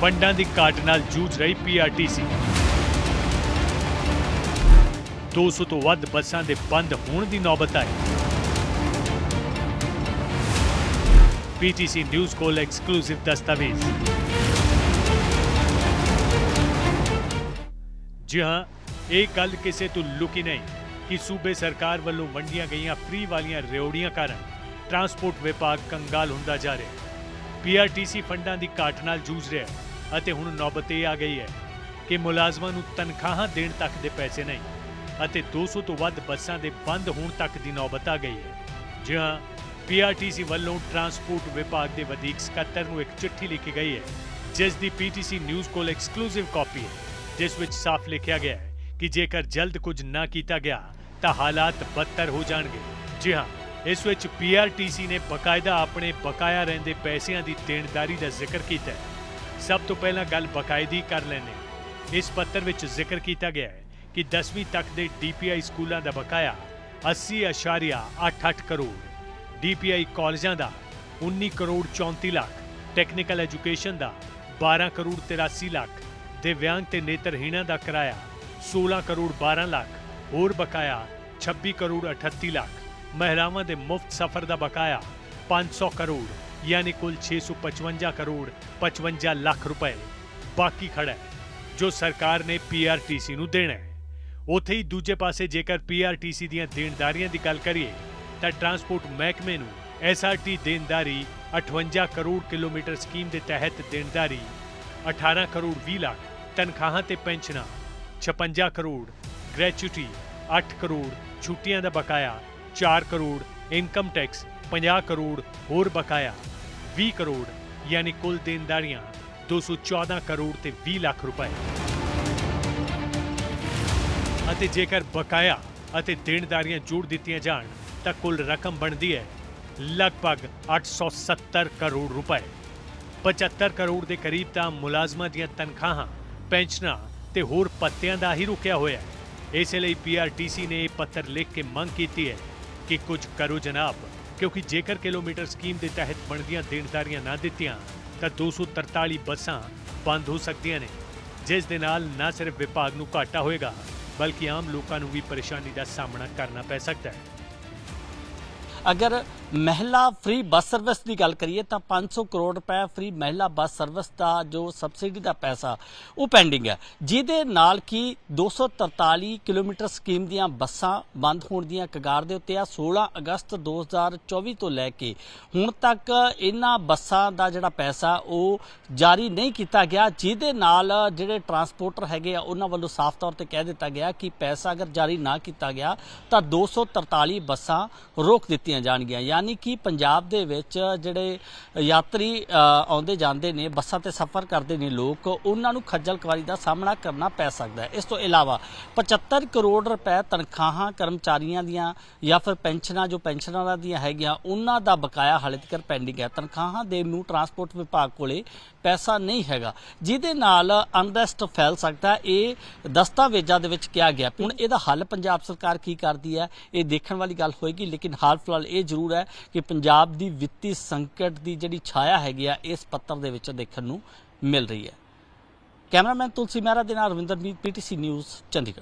ਫੰਡਾਂ ਦੀ ਘਾਟ ਨਾਲ ਜੂਝ ਰਹੀ ਪੀਆਰਟੀਸੀ 200 ਤੋਂ ਵੱਧ ਬੱਸਾਂ ਦੇ ਬੰਦ ਹੋਣ ਦੀ ਨੌਬਤ ਆਈ। ਪੀਟੀਸੀ ਨਿਊਜ਼ ਕੋਲ ਐਕਸਕਲੂਸਿਵ ਦਸਤਾਵੇਜ਼। ਜੀ ਹਾਂ, ਇਹ ਗੱਲ ਕਿਸੇ ਤੋਂ ਲੁਕੀ ਨਹੀਂ ਕਿ ਸੂਬੇ ਸਰਕਾਰ ਵੱਲੋਂ ਵੰਡੀਆਂ ਗਈਆਂ ਫ੍ਰੀ ਵਾਲੀਆਂ ਰਿਓੜੀਆਂ ਕਾਰਨ ਟਰਾਂਸਪੋਰਟ ਵਿਭਾਗ ਕੰਗਾਲ ਹੁੰਦਾ ਜਾ ਰਿਹਾ। ਹੈ ਪੀਆਰਟੀਸੀ ਫੰਡਾਂ ਦੀ ਘਾਟ ਨਾਲ ਜੂਝ ਰਿਹਾ। ਹੈ ਅਤੇ ਹੁਣ ਨੌਬਤ ਇਹ ਆ ਗਈ ਹੈ ਕਿ ਮੁਲਾਜ਼ਮਾਂ ਨੂੰ ਤਨਖਾਹਾਂ ਦੇਣ ਤੱਕ ਦੇ ਪੈਸੇ ਨਹੀਂ ਅਤੇ 200 ਤੋਂ ਵੱਧ ਬੱਸਾਂ ਦੇ ਬੰਦ ਹੋਣ ਤੱਕ ਦੀ ਨੌਬਤ ਆ ਗਈ ਹੈ। ਜੀ ਹਾਂ ਪੀਆਰਟੀਸੀ ਵੱਲੋਂ ਟਰਾਂਸਪੋਰਟ ਵਿਭਾਗ ਦੇ ਵਧੀਕ ਸਕੱਤਰ ਨੂੰ ਇੱਕ ਚਿੱਠੀ ਲਿਖੀ ਗਈ ਹੈ, ਜਿਸ ਦੀ ਪੀਟੀਸੀ ਨਿਊਜ਼ ਕੋਲ ਐਕਸਕਲੂਸਿਵ ਕਾਪੀ ਹੈ, ਜਿਸ ਵਿੱਚ ਸਾਫ਼ ਲਿਖਿਆ ਗਿਆ ਹੈ ਕਿ ਜੇਕਰ ਜਲਦ ਕੁਝ ਨਾ ਕੀਤਾ ਗਿਆ, ਤਾਂ ਹਾਲਾਤ ਬਦਤਰ ਹੋ ਜਾਣਗੇ। ਜੀ ਹਾਂ, ਇਸ ਵਿੱਚ ਪੀਆਰਟੀਸੀ ਨੇ ਬਕਾਇਦਾ ਆਪਣੇ ਬਕਾਇਆ ਰਹਿੰਦੇ ਪੈਸਿਆਂ ਦੀ ਦੇਣਦਾਰੀ ਦਾ ਜ਼ਿਕਰ ਕੀਤਾ ਹੈ। ਸਭ ਤੋਂ ਪਹਿਲਾਂ ਗੱਲ ਬਕਾਇਦੀ ਕਰ ਲੈਣੇ ਇਸ ਪੱਤਰ ਵਿੱਚ ਜ਼ਿਕਰ ਕੀਤਾ ਗਿਆ ਹੈ ਕਿ 10ਵੀਂ ਤੱਕ ਦੇ ਡੀਪੀਆਈ ਸਕੂਲਾਂ ਦਾ ਬਕਾਇਆ 80.88 ਕਰੋੜ ਡੀਪੀਆਈ ਕਾਲਜਾਂ ਦਾ 19 ਕਰੋੜ 34 ਲੱਖ, ਟੈਕਨੀਕਲ ਐਜੂਕੇਸ਼ਨ ਦਾ 12 ਕਰੋੜ 83 ਲੱਖ, ਦਿਵਿਆਂਗ ਤੇ ਨੇਤਰਹੀਣਾਂ ਦਾ ਕਿਰਾਇਆ 16 ਕਰੋੜ 12 ਲੱਖ, ਹੋਰ ਬਕਾਇਆ 26 ਕਰੋੜ 38 ਲੱਖ, ਮਹਿਲਾਵਾਂ ਦੇ ਮੁਫਤ ਸਫ਼ਰ ਦਾ ਬਕਾਇਆ 500 ਕਰੋੜ ਯਾਨੀ ਕੁੱਲ 655 ਕਰੋੜ 55 ਲੱਖ ਰੁਪਏ ਬਾਕੀ ਖੜਾ ਹੈ ਜੋ ਸਰਕਾਰ ਨੇ ਪੀਆਰਟੀਸੀ ਨੂੰ ਦੇਣਾ ਹੈ ਉੱਥੇ ਹੀ ਦੂਜੇ ਪਾਸੇ ਜੇਕਰ ਪੀਆਰਟੀਸੀ ਦੀਆਂ ਦੇਣਦਾਰੀਆਂ ਦੀ ਗੱਲ ਕਰੀਏ ਤਾਂ ਟਰਾਂਸਪੋਰਟ ਮਹਿਕਮੇ ਨੂੰ ਐਸਆਰਟੀ ਦੇਣਦਾਰੀ 58 ਕਰੋੜ ਕਿਲੋਮੀਟਰ ਸਕੀਮ ਦੇ ਤਹਿਤ ਦੇਣਦਾਰੀ 18 ਕਰੋੜ 20 ਲੱਖ ਤਨਖਾਹਾਂ ਤੇ ਪੈਨਸ਼ਨਾਂ 56 ਕਰੋੜ ਗ੍ਰੈਚੁਇਟੀ 8 ਕਰੋੜ ਛੁੱਟੀਆਂ ਦਾ ਬਕਾਇਆ 4 ਕਰੋੜ ਇਨਕਮ ਟੈਕਸ 50 ਕਰੋੜ ਹੋਰ ਬਕਾਇਆ 20 ਕਰੋੜ, ਯਾਨੀ ਕੁੱਲ ਦੇਣਦਾਰੀਆਂ 214 ਕਰੋੜ ਤੇ 20 ਲੱਖ ਰੁਪਏ। ਅਤੇ ਜੇਕਰ ਬਕਾਇਆ ਅਤੇ ਦੇਣਦਾਰੀਆਂ ਜੋੜ ਦਿੱਤੀਆਂ ਜਾਣ, ਤਾਂ ਕੁੱਲ ਰਕਮ ਬਣਦੀ ਹੈ ਲਗਭਗ 870 ਕਰੋੜ ਰੁਪਏ। 75 ਕਰੋੜ ਦੇ ਕਰੀਬ ਤਾਂ ਮੁਲਾਜ਼ਮਾਂ ਦੀਆਂ ਤਨਖਾਹਾਂ, ਪੈਨਸ਼ਨਾਂ ਤੇ ਹੋਰ ਪੱਤਿਆਂ ਦਾ ਹੀ ਰੁਕਿਆ ਹੋਇਆ ਹੈ। ਇਸੇ ਲਈ ਪੀਆਰਟੀਸੀ ਨੇ ਇਹ ਪੱਤਰ ਲਿਖ ਕੇ ਮੰਗ ਕੀਤੀ ਹੈ ਕਿ ਕੁਝ ਕਰੋ ਜਨਾਬ। ਕਿਉਂਕਿ ਜੇਕਰ ਕਿਲੋਮੀਟਰ ਸਕੀਮ ਦੇ ਤਹਿਤ ਬਣਦੀਆਂ ਦੇਣਦਾਰੀਆਂ ਨਾ ਦਿੱਤੀਆਂ, ਤਾਂ 243 ਬੱਸਾਂ ਬੰਦ ਹੋ ਸਕਦੀਆਂ ਨੇ, ਜਿਸ ਦੇ ਨਾਲ ਨਾ ਸਿਰਫ ਵਿਭਾਗ ਨੂੰ ਘਾਟਾ ਹੋਏਗਾ, ਬਲਕਿ ਆਮ ਲੋਕਾਂ ਨੂੰ ਵੀ ਪਰੇਸ਼ਾਨੀ ਦਾ ਸਾਹਮਣਾ ਕਰਨਾ ਪੈ ਸਕਦਾ ਹੈ। ਅਗਰ ਮਹਿਲਾ ਫ੍ਰੀ ਬੱਸ ਸਰਵਿਸ ਦੀ ਗੱਲ ਕਰੀਏ ਤਾਂ 500 ਕਰੋੜ ਰੁਪਏ ਫ੍ਰੀ ਮਹਿਲਾ ਬੱਸ ਸਰਵਿਸ ਦਾ ਜੋ ਸਬਸਿਡੀ ਦਾ ਪੈਸਾ, ਉਹ ਪੈਂਡਿੰਗ ਹੈ। ਜਿਹਦੇ ਨਾਲ ਕਿ 243 ਕਿਲੋਮੀਟਰ ਸਕੀਮ ਦੀਆਂ ਬੱਸਾਂ ਬੰਦ ਹੋਣ ਦੀਆਂ ਕਗਾਰ ਦੇ ਉੱਤੇ ਆ 16 ਅਗਸਤ 2024 ਤੋਂ ਲੈ ਕੇ ਹੁਣ ਤੱਕ ਇਹਨਾਂ ਬੱਸਾਂ ਦਾ ਜਿਹੜਾ ਪੈਸਾ, ਉਹ ਜਾਰੀ ਨਹੀਂ ਕੀਤਾ ਗਿਆ। ਜਿਹਦੇ ਨਾਲ ਜਿਹੜੇ ਟਰਾਂਸਪੋਰਟਰ ਹੈਗੇ ਆ, ਉਹਨਾਂ ਵੱਲੋਂ ਸਾਫ਼ ਤੌਰ ਤੇ ਕਹਿ ਦਿੱਤਾ ਗਿਆ ਕਿ ਪੈਸਾ ਅਗਰ ਜਾਰੀ ਨਾ ਕੀਤਾ ਗਿਆ, ਤਾਂ 243 ਬੱਸਾਂ ਰੋਕ ਦਿੱਤੀਆਂ ਜਾਣਗੀਆਂ। ਯਾਨੀ ਕਿ ਪੰਜਾਬ ਦੇ ਵਿੱਚ ਜਿਹੜੇ ਯਾਤਰੀ ਆਉਂਦੇ ਜਾਂਦੇ ਨੇ, ਬੱਸਾਂ ਤੇ ਸਫ਼ਰ ਕਰਦੇ ਨੇ ਲੋਕ, ਉਹਨਾਂ ਨੂੰ ਖੱਜਲ ਖਵਾਰੀ ਦਾ ਸਾਹਮਣਾ ਕਰਨਾ ਪੈ ਸਕਦਾ ਹੈ। ਇਸ ਤੋਂ ਇਲਾਵਾ 75 ਕਰੋੜ ਰੁਪਏ ਤਨਖਾਹਾਂ ਕਰਮਚਾਰੀਆਂ ਦੀਆਂ ਜਾਂ ਫਿਰ ਪੈਨਸ਼ਨਾਂ, ਜੋ ਪੈਨਸ਼ਨਰਾਂ ਦੀਆਂ ਹੈਗੀਆਂ, ਉਹਨਾਂ ਦਾ ਬਕਾਇਆ ਹਾਲੇ ਤੱਕ ਪੈਂਡਿੰਗ ਹੈ। ਤਨਖਾਹਾਂ ਦੇ ਨੂੰ ਟਰਾਂਸਪੋਰਟ ਵਿਭਾਗ ਕੋਲੇ ਪੈਸਾ ਨਹੀਂ ਹੈਗਾ। ਜਿਹਦੇ ਨਾਲ ਅਨਰੈਸਟ ਫੈਲ ਸਕਦਾ ਇਹ ਦਸਤਾਵੇਜ਼ਾਂ ਦੇ ਵਿੱਚ ਕਿਹਾ ਗਿਆ। ਹੁਣ ਇਹਦਾ ਹੱਲ ਪੰਜਾਬ ਸਰਕਾਰ ਕੀ ਕਰਦੀ ਹੈ, ਇਹ ਦੇਖਣ ਵਾਲੀ ਗੱਲ ਹੋਏਗੀ, ਲੇਕਿਨ ਹਾਲ ਫਿਲਹਾਲ ਇਹ ਜ਼ਰੂਰ ਹੈ ਕਿ ਪੰਜਾਬ ਦੀ ਵਿੱਤੀ ਸੰਕਟ ਦੀ ਜਿਹੜੀ ਛਾਇਆ ਹੈਗੀ ਆ, ਇਸ ਪੱਤਰ ਦੇ ਵਿੱਚ ਦੇਖਣ ਨੂੰ ਮਿਲ ਰਹੀ ਹੈ। ਕੈਮਰਾਮੈਨ ਤੁਲਸੀ ਮਹਿਰਾ ਦੇ ਨਾਲ ਰਵਿੰਦਰਜੀਤ ਪੀਟੀਸੀ ਨਿਊਜ਼, ਚੰਡੀਗੜ੍ਹ।